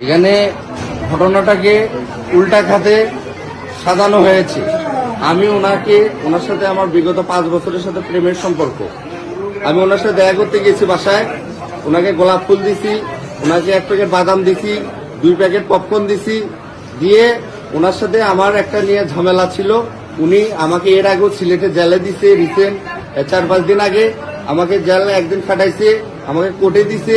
এখানে ঘটনাটাকে উল্টা খাতে সাজানো হয়েছে। আমি ওনাকে, ওনার সাথে আমার বিগত পাঁচ বছরের সাথে প্রেমের সম্পর্ক। আমি ওনার সাথে দেখা করতে গেছি বাসায়। ওনাকে গোলাপ ফুল দিছি, ওনাকে এক প্যাকেট বাদাম দিছি, দুই প্যাকেট পপকর্ন দিছি। দিয়ে ওনার সাথে আমার একটা নিয়ে ঝামেলা ছিল। উনি আমাকে এর আগেও সিলেটে জেলে দিছে রিসেন্ট চার পাঁচ দিন আগে। আমাকে জেলে একদিন খাটাইছে আমাকে কোর্টে দিছে।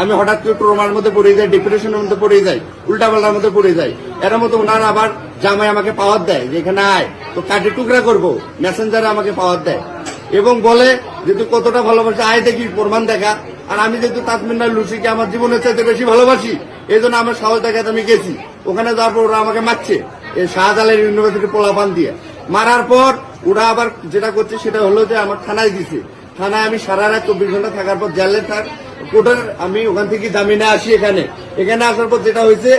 আমি হঠাৎ করে ট্রোমার মধ্যে পড়ে যাই ডিপ্রেশনের মধ্যে পড়ে যাই উল্টা পাল্টার মধ্যে পড়ে যাই। এর মধ্যে ওনারা আবার জামাই আমাকে পাওয়ার দেয় যে, এখানে আয় তো কাটে টুকরা করব। মেসেঞ্জারে আমাকে পাওয়ার দেয়। এবং বলে যে, তুই কতটা ভালোবাসি আয় দেখি, প্রমাণ দেখা। আর আমি যেহেতু তাজমিনার লুসিকে আমার জীবনের চাইতে বেশি ভালোবাসি এই জন্য আমার সাহস দেখাতে আমি গেছি। ওখানে যাওয়ার পর ওরা আমাকে মারছে এই শাহজালাল ইউনিভার্সিটি পোলাপান দিয়ে। মারার পর ওরা আবার যেটা করছে, সেটা হলো যে, আমার থানায় দিছে। থানায় আমি সারা রাত চব্বিশ ঘণ্টা থাকার পর জেলে থাক কোর্টের আমি ওখান থেকে জামিনে আসি এখানে। এখানে আসার পর যেটা হয়েছে,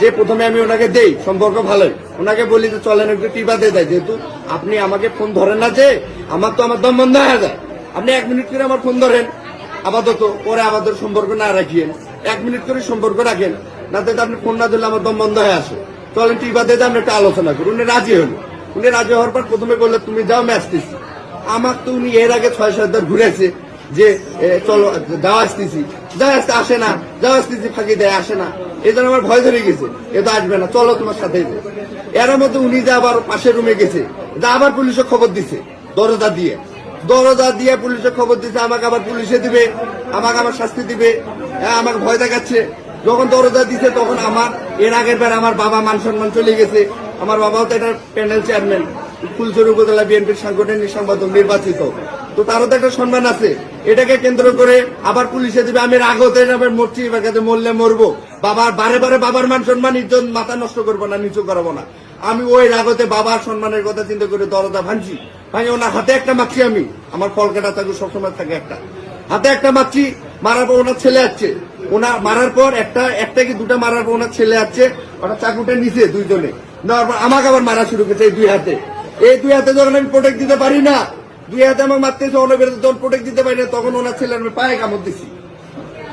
যে প্রথমে আমি ওনাকে দেই, সম্পর্ক ভালোই। ওনাকে বলি যে, চলেন একটু টিপা দিয়ে দেয় যেহেতু আপনি আমাকে ফোন ধরেন না যে, আমার তো আমার দম বন্ধ হয়ে যায়। আপনি এক মিনিট করে আমার ফোন ধরেন। আপাতত পরে আমাদের সম্পর্ক না রাখিয়েন। এক মিনিট করে সম্পর্ক রাখেন। না তো আপনি ফোন না দিলে আমার দম বন্ধ হয়ে আসে। চলেন টিপা দিয়ে আমরা একটা আলোচনা করি উনি রাজি হলো। উনি রাজি হওয়ার পর প্রথমে বললে, তুমি যাও ম্যাচ দিচ্ছি আমার তো উনি এর আগে ছয় সাতবার ঘুরেছে। যে চলো যাওয়া আসতেছি। যাওয়া আসতে আসে না যাওয়া আসতেছি, ফাঁকি দেয়, আসে না। এই জন্য আমার ভয় ধরে গেছে, এ তো আসবে না, চলো তোমার সাথে। এর মধ্যে উনি যে আবার পাশের রুমে গেছে, যা আবার পুলিশে খবর দিছে, দরজা দিয়ে। দরজা দিয়ে পুলিশে খবর দিছে, আমাকে আবার পুলিশে দিবে, আমাকে আবার শাস্তি দিবে। হ্যাঁ আমাকে ভয় দেখাচ্ছে। যখন দরজা দিছে, তখন আমার, এর আগের বার আমার বাবা মান সম্মান চলে গেছে। আমার বাবাও তো এটা প্যানেল চেয়ারম্যান ফুলচুর উপজেলা বিএনপির সাংগঠনিক সম্পাদক, নির্বাচিত। তো তারও তো একটা সম্মান আছে। এটাকে কেন্দ্র করে আবার পুলিশে দিবে, আমি রাগতে এবার মরছি, এবার কাছে মরলে মরবো। বাবার, বারে বারে বাবার মান সম্মান, ইজ্জত মাথা নষ্ট করব না, নিচু করাবো না। আমি ওই রাগতে বাবার সম্মানের কথা চিন্তা করে দরজা ভাঙছি। ভাঙে ওনার হাতে একটা মারছি আমি। আমার ফলকাটা থাকে সবসময় থাকে একটা। হাতে একটা মারছি মারার পর ওনার ছেলে আসছে। ওনার মারার পর একটা একটা কি দুটা মারার পর ওনার ছেলে আসছে ওটা চাকুটা নিচে দুইজনে। পর আমাকে আবার মারা শুরু করেছে এই দুই হাতে। এই দুই হাতে যখন আমি প্রোটেক্ট দিতে পারি না দুই হাতে আমার মারতেছে অনেক যখন প্রোটেক্ট দিতে পারি না, তখন ওনার ছেলে আমি পায়ে কামড় দিছি।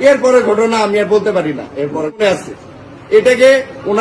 এরপরে ঘটনা আমি আর বলতে পারি না, এরপরে আছে। এটাকে ওনার